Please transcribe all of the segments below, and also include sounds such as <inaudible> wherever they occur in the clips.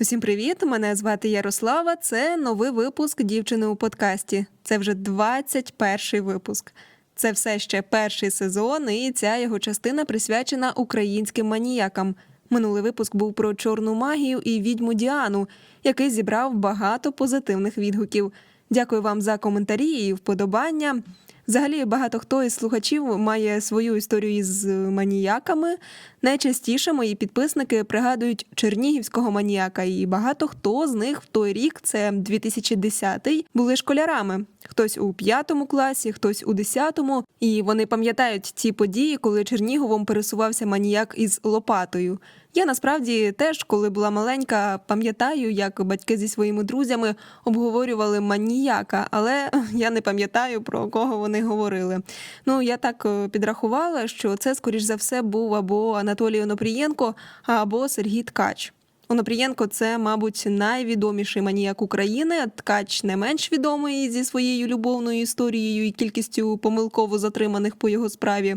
Усім привіт! Мене звати Ярослава. Це новий випуск дівчини у подкасті. Це вже 21 випуск. Це все ще перший сезон, і ця його частина присвячена українським маніякам. Минулий випуск був про чорну магію і відьму Діану, який зібрав багато позитивних відгуків. Дякую вам за коментарі і вподобання. Взагалі, багато хто із слухачів має свою історію із маніяками. Найчастіше мої підписники пригадують чернігівського маніяка, і багато хто з них в той рік, це 2010-й, були школярами. Хтось у п'ятому класі, хтось у десятому, і вони пам'ятають ті події, коли Черніговом пересувався маніяк із лопатою. Я насправді теж, коли була маленька, пам'ятаю, як батьки зі своїми друзями обговорювали маніяка, але <laughs> я не пам'ятаю про кого вони говорили. Ну я так е, підрахувала, що це, скоріш за все, був або Анатолій Онопрієнко, або Сергій Ткач. Онопрієнко це, мабуть, найвідоміший маніяк України. Ткач не менш відомий зі своєю любовною історією і кількістю помилково затриманих по його справі.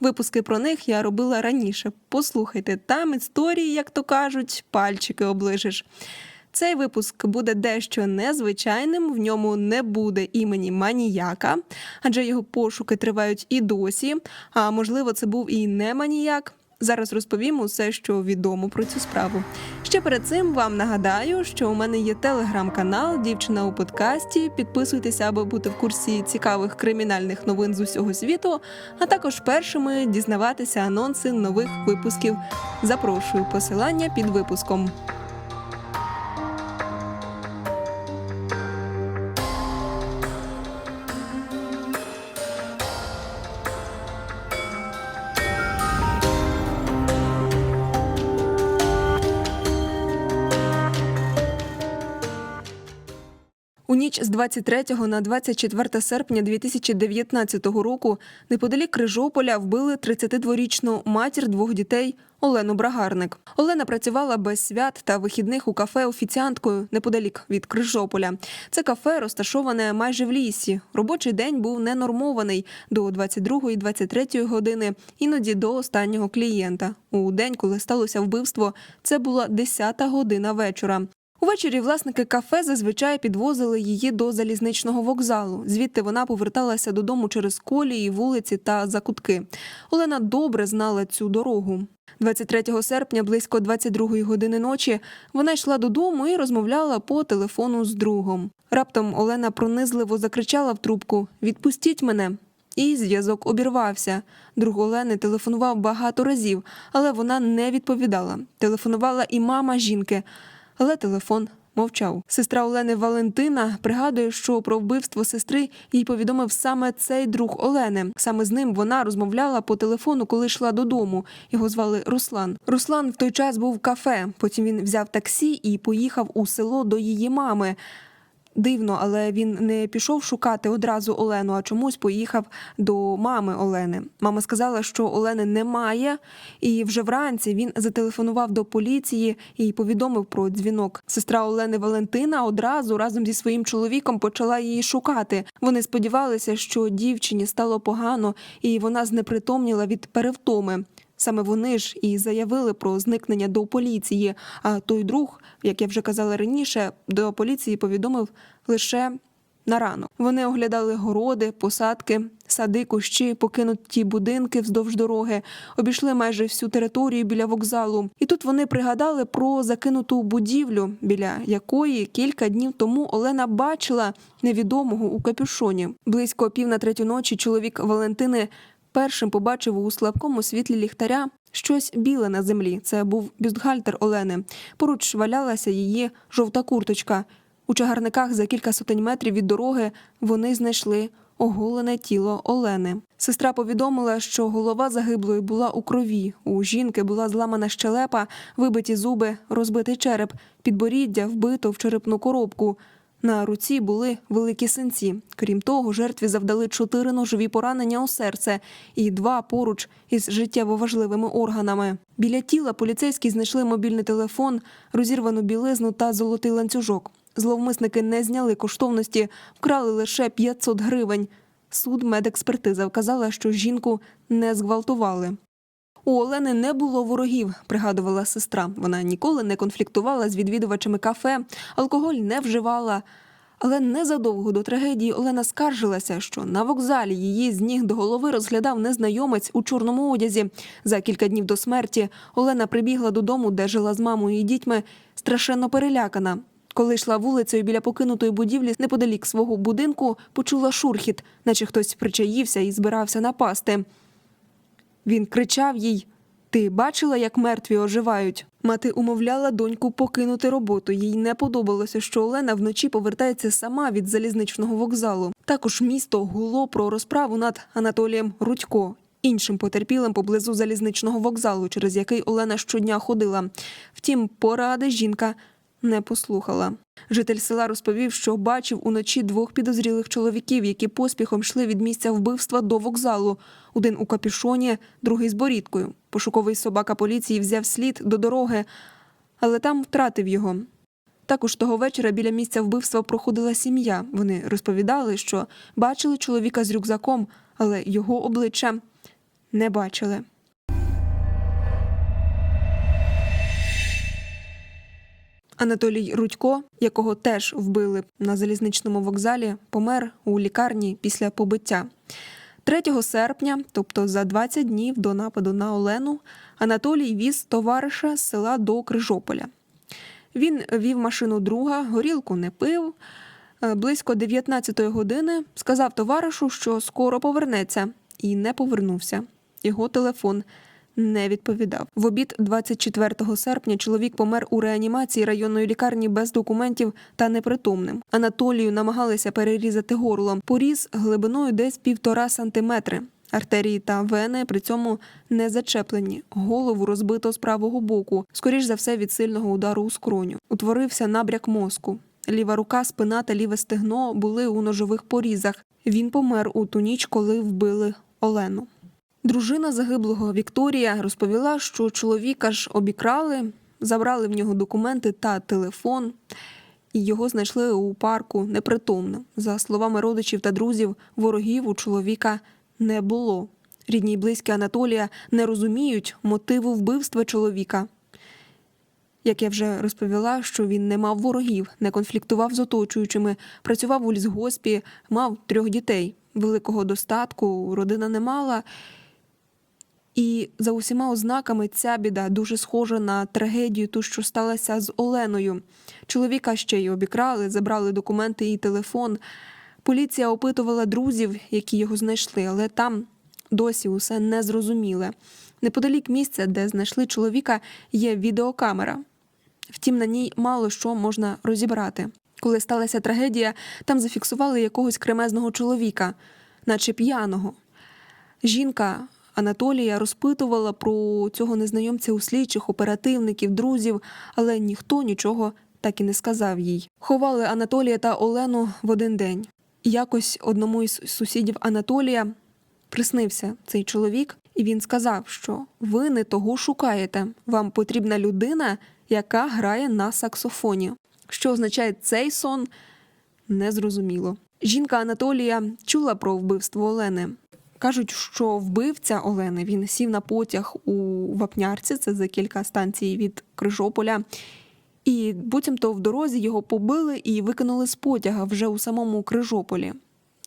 Випуски про них я робила раніше. Послухайте, там історії, як то кажуть, пальчики оближеш. Цей випуск буде дещо незвичайним. В ньому не буде імені маніяка, адже його пошуки тривають і досі. А можливо, це був і не маніяк. Зараз розповім усе, що відомо про цю справу. Ще перед цим вам нагадаю, що у мене є телеграм-канал Дівчина у подкасті. Підписуйтеся, аби бути в курсі цікавих кримінальних новин з усього світу, а також першими дізнаватися анонси нових випусків. Запрошую посилання під випуском. Ніч з 23 на 24 серпня 2019 року неподалік Крижополя вбили 32-річну матір двох дітей Олену Брагарник. Олена працювала без свят та вихідних у кафе офіціанткою неподалік від Крижополя. Це кафе розташоване майже в лісі. Робочий день був ненормований до 22-23 години, іноді до останнього клієнта. У день, коли сталося вбивство, це була 10 година вечора. Увечері власники кафе зазвичай підвозили її до залізничного вокзалу. Звідти вона поверталася додому через колії, вулиці та закутки. Олена добре знала цю дорогу. 23 серпня, близько 22 години ночі, вона йшла додому і розмовляла по телефону з другом. Раптом Олена пронизливо закричала в трубку: Відпустіть мене. І зв'язок обірвався. Друг Олени телефонував багато разів, але вона не відповідала. Телефонувала і мама жінки, але телефон мовчав. Сестра Олени Валентина пригадує, що про вбивство сестри їй повідомив саме цей друг Олени. Саме з ним вона розмовляла по телефону, коли йшла додому. Його звали Руслан. Руслан в той час був в кафе. Потім він взяв таксі і поїхав у село до її мами. Дивно, але він не пішов шукати одразу Олену, а чомусь поїхав до мами Олени. Мама сказала, що Олени немає, і вже вранці він зателефонував до поліції і повідомив про дзвінок. Сестра Олени Валентина одразу разом зі своїм чоловіком почала її шукати. Вони сподівалися, що дівчині стало погано, і вона знепритомніла від перевтоми. Саме вони ж і заявили про зникнення до поліції. А той друг, як я вже казала раніше, до поліції повідомив лише на ранок. Вони оглядали городи, посадки, сади, кущі, покинуті будинки вздовж дороги, обійшли майже всю територію біля вокзалу. І тут вони пригадали про закинуту будівлю, біля якої кілька днів тому Олена бачила невідомого у капюшоні. Близько пів на третю ночі чоловік Валентини першим побачив у слабкому світлі ліхтаря щось біле на землі. Це був бюстгальтер Олени. Поруч валялася її жовта курточка. У чагарниках за кілька сотень метрів від дороги вони знайшли оголене тіло Олени. Сестра повідомила, що голова загиблої була у крові. У жінки була зламана щелепа, вибиті зуби, розбитий череп, підборіддя вбито в черепну коробку. На руці були великі синці. Крім того, жертві завдали чотири ножові поранення у серце і два поруч із життєво важливими органами. Біля тіла поліцейські знайшли мобільний телефон, розірвану білизну та золотий ланцюжок. Зловмисники не зняли коштовності, вкрали лише 500 гривень. Суд медекспертиза вказала, що жінку не зґвалтували. У Олени не було ворогів, пригадувала сестра. Вона ніколи не конфліктувала з відвідувачами кафе, алкоголь не вживала. Але незадовго до трагедії Олена скаржилася, що на вокзалі її з ніг до голови розглядав незнайомець у чорному одязі. За кілька днів до смерті Олена прибігла додому, де жила з мамою і дітьми, страшенно перелякана. Коли йшла вулицею біля покинутої будівлі неподалік свого будинку, почула шурхіт, наче хтось причаївся і збирався напасти. Він кричав їй: Ти бачила, як мертві оживають? Мати умовляла доньку покинути роботу. Їй не подобалося, що Олена вночі повертається сама від залізничного вокзалу. Також місто гуло про розправу над Анатолієм Рудько, іншим потерпілим поблизу залізничного вокзалу, через який Олена щодня ходила. Втім, поради жінка не послухала. Житель села розповів, що бачив уночі двох підозрілих чоловіків, які поспіхом йшли від місця вбивства до вокзалу. Один у капюшоні, другий з борідкою. Пошуковий собака поліції взяв слід до дороги, але там втратив його. Також того вечора біля місця вбивства проходила сім'я. Вони розповідали, що бачили чоловіка з рюкзаком, але його обличчя не бачили. Анатолій Рудько, якого теж вбили на залізничному вокзалі, помер у лікарні після побиття. 3 серпня, тобто за 20 днів до нападу на Олену, Анатолій віз товариша з села до Крижополя. Він вів машину друга, горілку не пив. Е, Близько 19 години сказав товаришу, що скоро повернеться, і не повернувся. Його телефон не відповідав. В обід 24 серпня чоловік помер у реанімації районної лікарні без документів та непритомним. Анатолію намагалися перерізати горло. Поріз глибиною десь півтора сантиметри. Артерії та вени при цьому не зачеплені. Голову розбито з правого боку, скоріш за все від сильного удару у скроню. Утворився набряк мозку. Ліва рука, спина та ліве стегно були у ножових порізах. Він помер у ту ніч, коли вбили Олену. Дружина загиблого Вікторія розповіла, що чоловіка ж обікрали, забрали в нього документи та телефон, і його знайшли у парку непритомним. За словами родичів та друзів, ворогів у чоловіка не було. Рідні й близькі Анатолія не розуміють мотиву вбивства чоловіка. Як я вже розповіла, що він не мав ворогів, не конфліктував з оточуючими, працював у лісгоспі, мав трьох дітей. Великого достатку родина не мала. І за усіма ознаками ця біда дуже схожа на трагедію, ту, що сталася з Оленою. Чоловіка ще й обікрали, забрали документи і телефон. Поліція опитувала друзів, які його знайшли, але там досі усе незрозуміле. Неподалік місця, де знайшли чоловіка, є відеокамера. Втім, на ній мало що можна розібрати. Коли сталася трагедія, там зафіксували якогось кремезного чоловіка, наче п'яного. Жінка Анатолія розпитувала про цього незнайомця у слідчих, оперативників, друзів, але ніхто нічого так і не сказав їй. Ховали Анатолія та Олену в один день. Якось одному із сусідів Анатолія приснився цей чоловік, і він сказав, що ви не того шукаєте. Вам потрібна людина, яка грає на саксофоні. Що означає цей сон, незрозуміло. Жінка Анатолія чула про вбивство Олени. Кажуть, що вбивця Олени він сів на потяг у Вапнярці, це за кілька станцій від Крижополя. І буцімто в дорозі його побили і викинули з потяга вже у самому Крижополі.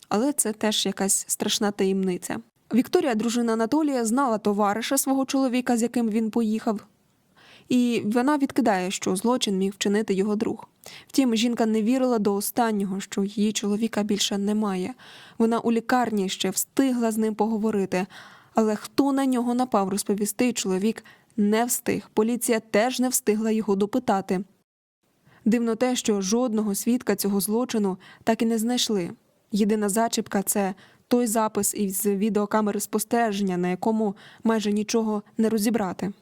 Але це теж якась страшна таємниця. Вікторія, дружина Анатолія, знала товариша свого чоловіка, з яким він поїхав, і вона відкидає, що злочин міг вчинити його друг. Втім, жінка не вірила до останнього, що її чоловіка більше немає. Вона у лікарні ще встигла з ним поговорити. Але хто на нього напав розповісти, чоловік не встиг. Поліція теж не встигла його допитати. Дивно те, що жодного свідка цього злочину так і не знайшли. Єдина зачіпка це той запис із відеокамери спостереження, на якому майже нічого не розібрати.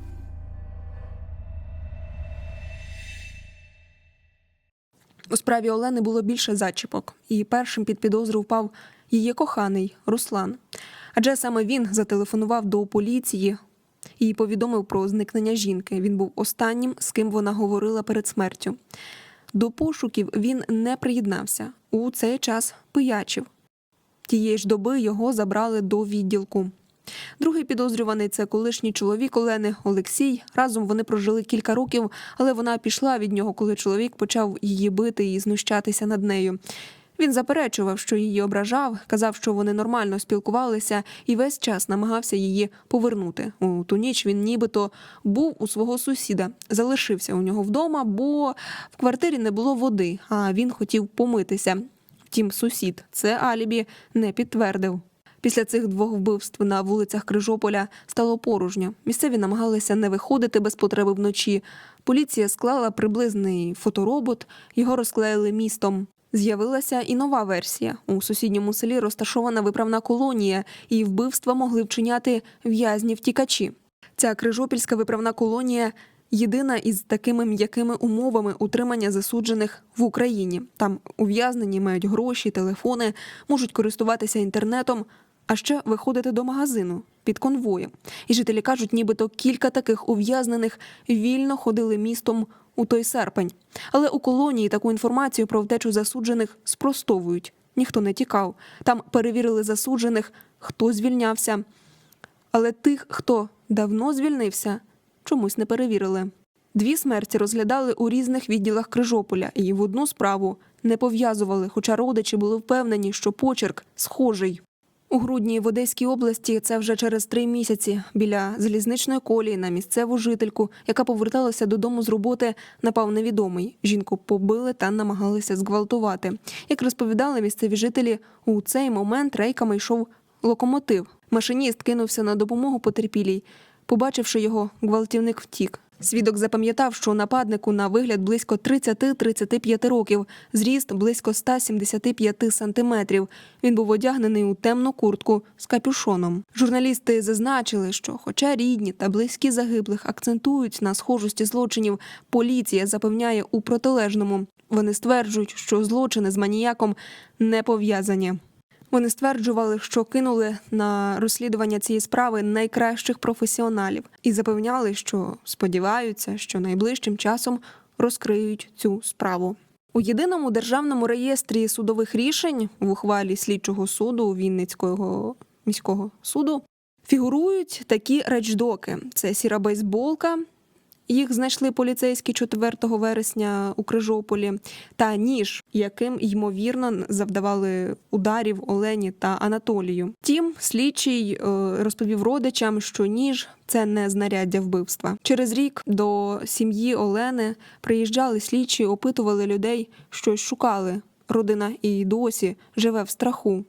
У справі Олени було більше зачіпок, і першим під підозру впав її коханий Руслан. Адже саме він зателефонував до поліції і повідомив про зникнення жінки. Він був останнім, з ким вона говорила перед смертю. До пошуків він не приєднався. У цей час пиячив. Тієї ж доби його забрали до відділку. Другий підозрюваний це колишній чоловік Олени Олексій. Разом вони прожили кілька років, але вона пішла від нього, коли чоловік почав її бити і знущатися над нею. Він заперечував, що її ображав, казав, що вони нормально спілкувалися, і весь час намагався її повернути. У ту ніч він нібито був у свого сусіда, залишився у нього вдома, бо в квартирі не було води, а він хотів помитися. Втім, сусід це алібі не підтвердив. Після цих двох вбивств на вулицях Крижополя стало порожньо. Місцеві намагалися не виходити без потреби вночі. Поліція склала приблизний фоторобот, його розклеїли містом. З'явилася і нова версія. У сусідньому селі розташована виправна колонія, і вбивства могли вчиняти в'язні-втікачі. Ця крижопільська виправна колонія єдина із такими м'якими умовами утримання засуджених в Україні. Там ув'язнені мають гроші, телефони, можуть користуватися інтернетом, а ще виходити до магазину під конвоєм. І жителі кажуть, нібито кілька таких ув'язнених вільно ходили містом у той серпень. Але у колонії таку інформацію про втечу засуджених спростовують. Ніхто не тікав. Там перевірили засуджених, хто звільнявся. Але тих, хто давно звільнився, чомусь не перевірили. Дві смерті розглядали у різних відділах Крижополя і в одну справу не пов'язували, хоча родичі були впевнені, що почерк схожий. У грудні в Одеській області це вже через три місяці біля залізничної колії на місцеву жительку, яка поверталася додому з роботи, напав невідомий. Жінку побили та намагалися зґвалтувати. Як розповідали місцеві жителі, у цей момент рейками йшов локомотив. Машиніст кинувся на допомогу потерпілій. Побачивши його, гвалтівник втік. Свідок запам'ятав, що нападнику на вигляд близько 30-35 років, зріст близько 175 сантиметрів. Він був одягнений у темну куртку з капюшоном. Журналісти зазначили, що, хоча рідні та близькі загиблих акцентують на схожості злочинів, поліція запевняє у протилежному. Вони стверджують, що злочини з маніяком не пов'язані. Вони стверджували, що кинули на розслідування цієї справи найкращих професіоналів і запевняли, що сподіваються, що найближчим часом розкриють цю справу. У єдиному державному реєстрі судових рішень в ухвалі слідчого суду Вінницького міського суду фігурують такі речдоки: це сіра бейсболка. Їх знайшли поліцейські 4 вересня у Крижополі, та ніж, яким ймовірно завдавали ударів Олені та Анатолію. Тім слідчий е, розповів родичам, що ніж це не знаряддя вбивства. Через рік до сім'ї Олени приїжджали слідчі, опитували людей, щось шукали. Родина і досі живе в страху.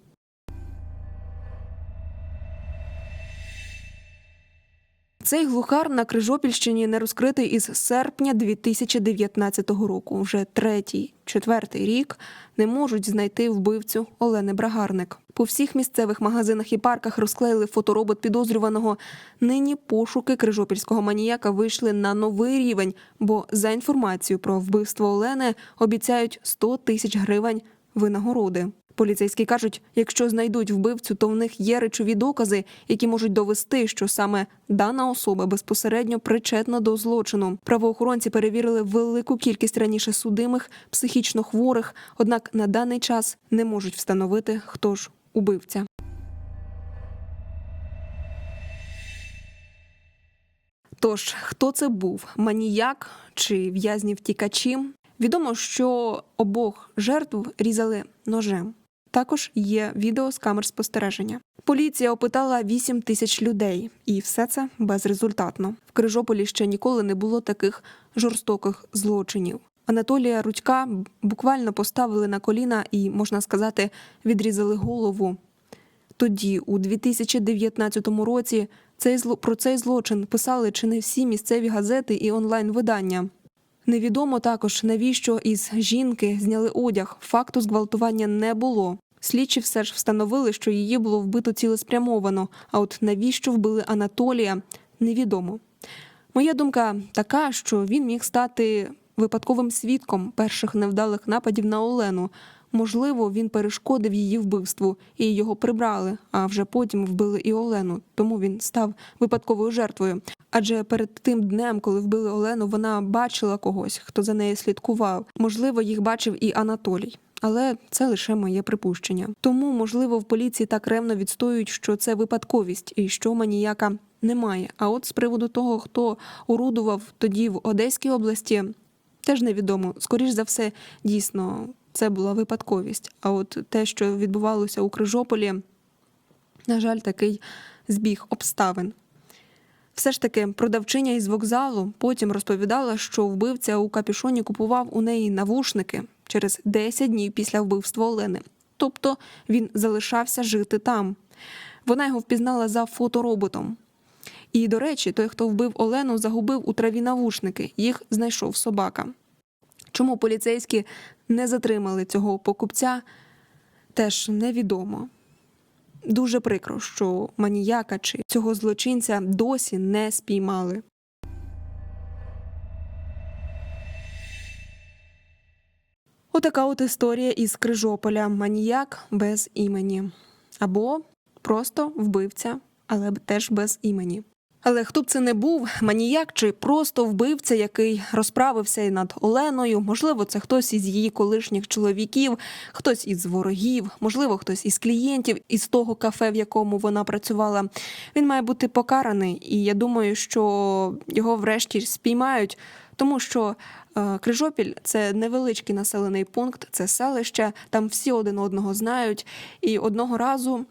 Цей глухар на Крижопільщині не розкритий із серпня 2019 року. Вже третій, четвертий рік не можуть знайти вбивцю Олени Брагарник. По всіх місцевих магазинах і парках розклеїли фоторобот підозрюваного. Нині пошуки крижопільського маніяка вийшли на новий рівень, бо за інформацією про вбивство Олени обіцяють 100 тисяч гривень винагороди. Поліцейські кажуть, якщо знайдуть вбивцю, то в них є речові докази, які можуть довести, що саме дана особа безпосередньо причетна до злочину. Правоохоронці перевірили велику кількість раніше судимих психічно хворих, однак на даний час не можуть встановити, хто ж убивця. Тож, хто це був маніяк чи в'язні втікачі? Відомо, що обох жертв різали ножем. Також є відео з камер спостереження. Поліція опитала 8 тисяч людей, і все це безрезультатно. В Крижополі ще ніколи не було таких жорстоких злочинів. Анатолія Рудька буквально поставили на коліна і, можна сказати, відрізали голову. Тоді, у 2019 році, цей про цей злочин писали чи не всі місцеві газети і онлайн-видання. Невідомо також, навіщо із жінки зняли одяг. Факту зґвалтування не було. Слідчі все ж встановили, що її було вбито цілеспрямовано. А от навіщо вбили Анатолія, невідомо. Моя думка така, що він міг стати випадковим свідком перших невдалих нападів на Олену. Можливо, він перешкодив її вбивству і його прибрали, а вже потім вбили і Олену, тому він став випадковою жертвою. Адже перед тим днем, коли вбили Олену, вона бачила когось, хто за нею слідкував. Можливо, їх бачив і Анатолій. але це лише моє припущення. Тому, можливо, в поліції так ревно відстоюють, що це випадковість і що маніяка немає. А от з приводу того, хто орудував тоді в Одеській області, теж невідомо. Скоріш за все, дійсно, це була випадковість. А от те, що відбувалося у Крижополі, на жаль, такий збіг обставин. Все ж таки, продавчиня із вокзалу потім розповідала, що вбивця у капюшоні купував у неї навушники через 10 днів після вбивства Олени. Тобто він залишався жити там. Вона його впізнала за фотороботом. І, до речі, той, хто вбив Олену, загубив у траві навушники. Їх знайшов собака. Чому поліцейські не затримали цього покупця, теж невідомо. Дуже прикро, що маніяка чи цього злочинця досі не спіймали. Отака от історія із Крижополя маніяк без імені. Або просто вбивця, але теж без імені. Але хто б це не був, маніяк чи просто вбивця, який розправився і над Оленою, можливо, це хтось із її колишніх чоловіків, хтось із ворогів, можливо, хтось із клієнтів із того кафе, в якому вона працювала. Він має бути покараний, і я думаю, що його врешті спіймають, тому що е, Крижопіль це невеличкий населений пункт, це селище, там всі один одного знають, і одного разу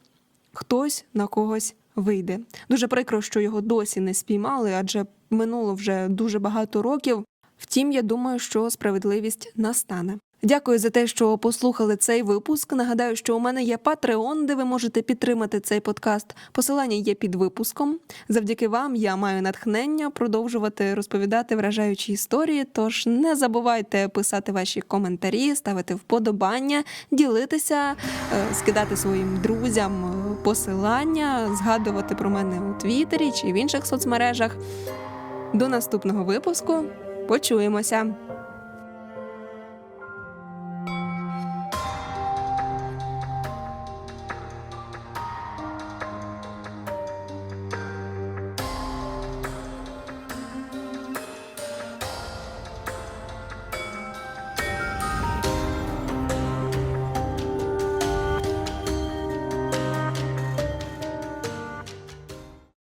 хтось на когось вийде. Дуже прикро, що його досі не спіймали, адже минуло вже дуже багато років. Втім, я думаю, що справедливість настане. Дякую за те, що послухали цей випуск. Нагадаю, що у мене є Patreon, де ви можете підтримати цей подкаст. Посилання є під випуском. Завдяки вам я маю натхнення продовжувати розповідати вражаючі історії. Тож не забувайте писати ваші коментарі, ставити вподобання, ділитися, е, скидати своїм друзям е, посилання, згадувати про мене у Твіттері чи в інших соцмережах. До наступного випуску. Почуємося!